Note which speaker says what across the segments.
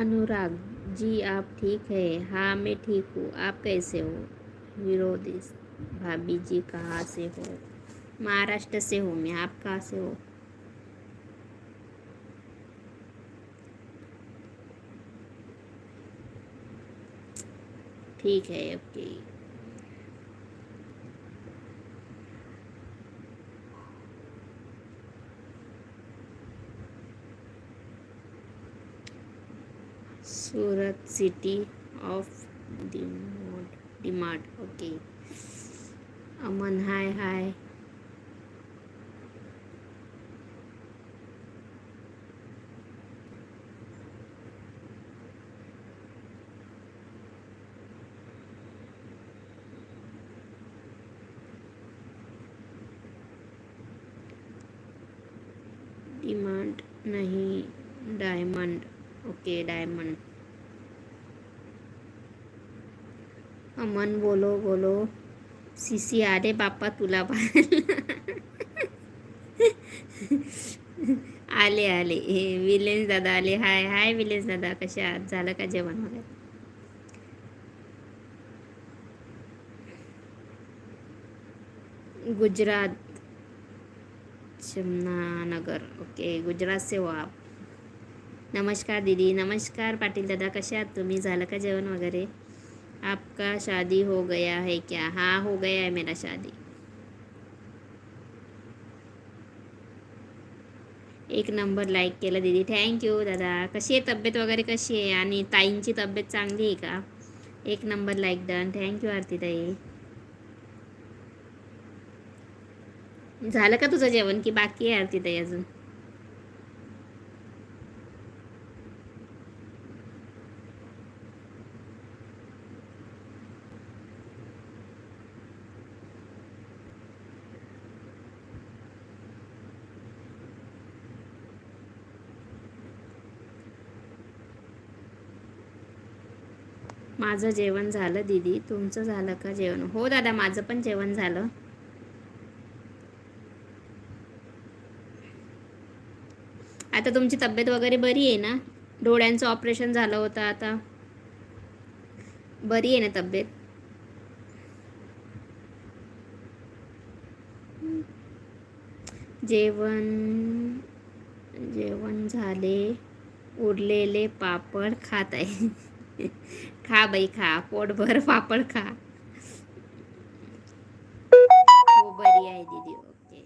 Speaker 1: अनुराग, जी आप ठीक है? हाँ मैं ठीक हूँ। आप कैसे हो? विरोधी भाभी जी कहाँ से हो? महाराष्ट्र से हूँ मैं। आप कहाँ से हो? ठीक है, okay. Surat city of DMart DMart okay Aman hi hi demand नहीं डायमंड ओके डायमंड अमन बोलो बोलो. सीसी अरे बाप्पा तुला आले आले. हे विलेन्स दादा आले. हाय हाय विलेन्स दादा. कशा आहात? झालं का जेवण वगैरे? गुजरात जमनानगर. ओके गुजरात से हो आप नमस्कार दीदी. नमस्कार पाटील दादा. कसे आहात तुम्ही? झालं का जेवण वगैरे? आपका शादी हो गया है क्या? हाँ हो गया है मेरा शादी। एक नंबर लाईक केलं दीदी. थँक्यू दादा. कशी आहे तब्येत वगैरे कशी आहे? आणि ताईंची तब्येत चांगली आहे का? एक number like done thank you Aarti ताई. झालं का तुझं जेवण? की बाकी आहे आरती ताई अजून? माझं जेवण झालं दीदी. तुमचं झालं का जेवण? हो दादा माझं पण जेवण झालं. आता तुमची तब्येत वगैरे बरी आहे ना? डोळ्यांचं ऑपरेशन झालं होतं आता. बरी आहे ना तब्येत? जेवण जेवण झाले. उरलेले पापड खात आहे. खा बाई खा पोटभर पापड खा. हो बरी आहे दीदी ओके.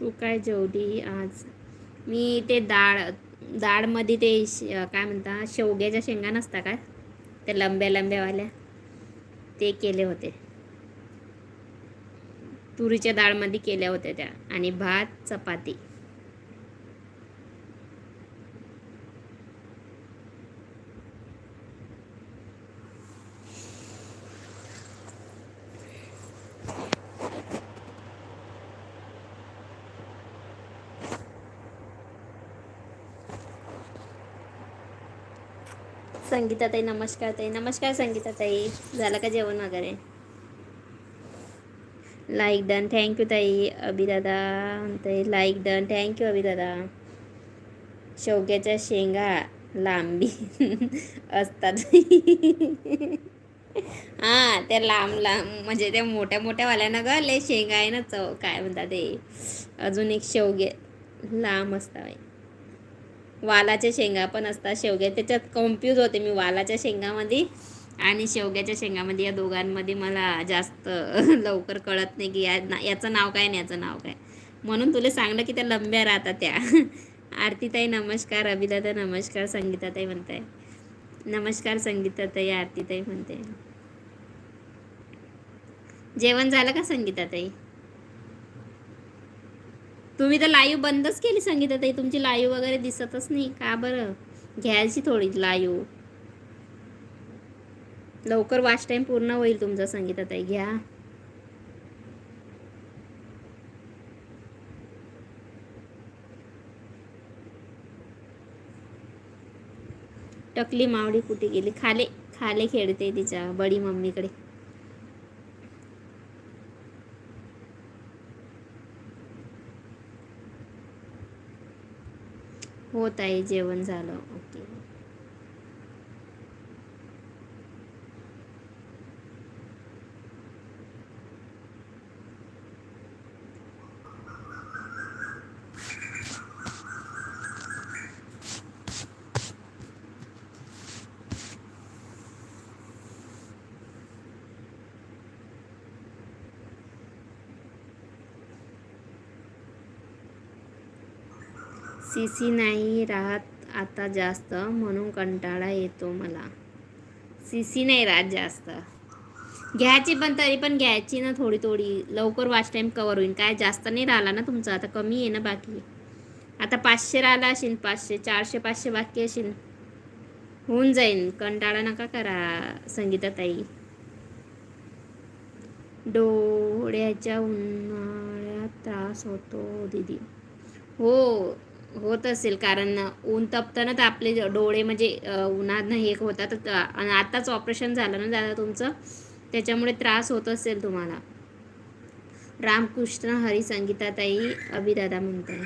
Speaker 1: तू काय जेवली आज? मी ते डाळ डाळमध्ये ते काय म्हणता शेवग्याच्या शेंगा नसता का त्या लंब्या लंब्यावाल्या ते केले होते. तुरीच्या डाळमध्ये केल्या होत्या त्या. आणि भात चपाती. संगीताताई नमस्कार ताई. नमस्कार संगीताताई झालं का जेवण वगैरे? लाईक डन थँक्यू ताई अभिदादा म्हणते. लाईक डन थँक्यू अभिदादा. शेवग्याच्या शेंगा लांबी असतात. हां त्या लांब लांब म्हणजे त्या मोठ्या मोठ्या वाल्यानं ग लय शेंगा आहे ना चव. काय म्हणतात ते? अजून एक शेवगे लांब असतात बाई. वालाच्या शेंगा पण असतात शेवग्या. त्याच्यात कन्फ्यूज होते मी वालाच्या शेंगामध्ये आणि शेवग्याच्या शेंगामध्ये या दोघांमध्ये मला जास्त लवकर कळत नाही की या ना याचं नाव काय आणि याचं नाव काय. म्हणून तुला सांगलं की त्या लंब्या राहतात त्या. आरतीताई नमस्कार अभिदाता नमस्कार संगीताताई म्हणताय. नमस्कार संगीताताई आरतीताई म्हणते जेवण झालं का संगीताताई? तुम्ही तर लाईव्ह बंदच केली संगीताताई तुमची लाईव्ह वगैरे दिसतच नाही. का बरं? घ्यायची थोडी लाईव्ह. लवकर वाच टाईम पूर्ण होईल तुमचा संगीताताई घ्या. टकली मावडी कुठे गेली? खाले खाले खेळते तिच्या बडी मम्मीकडे. होत आहे जेवण झालं. ओके. सी सी नाही राहत आता जास्त म्हणून कंटाळा येतो मला. सी सी नाही राहत जास्त. घ्यायची पण तरी पण घ्यायची ना थोडी थोडी. लवकर वाच टाईम कवर होईल काय जास्त नाही राहिला ना तुमचा. आता कमी आहे ना बाकी. आता पाचशे राहिला असेल पाचशे चारशे पाचशे बाकी असेल. होऊन जाईन. कंटाळा नका करा संगीताताई डोळ्याच्या उन्हाळ्यात त्रास होतो दीदी. हो होत असेल कारण ऊन तपताना तर आपले डोळे म्हणजे उन्हानं हे होतात तर आणि आताच ऑपरेशन झालं ना दादा तुमचं त्याच्यामुळे त्रास होत असेल तुम्हाला. रामकृष्ण हरी संगीताताई अभिदादा म्हणताय.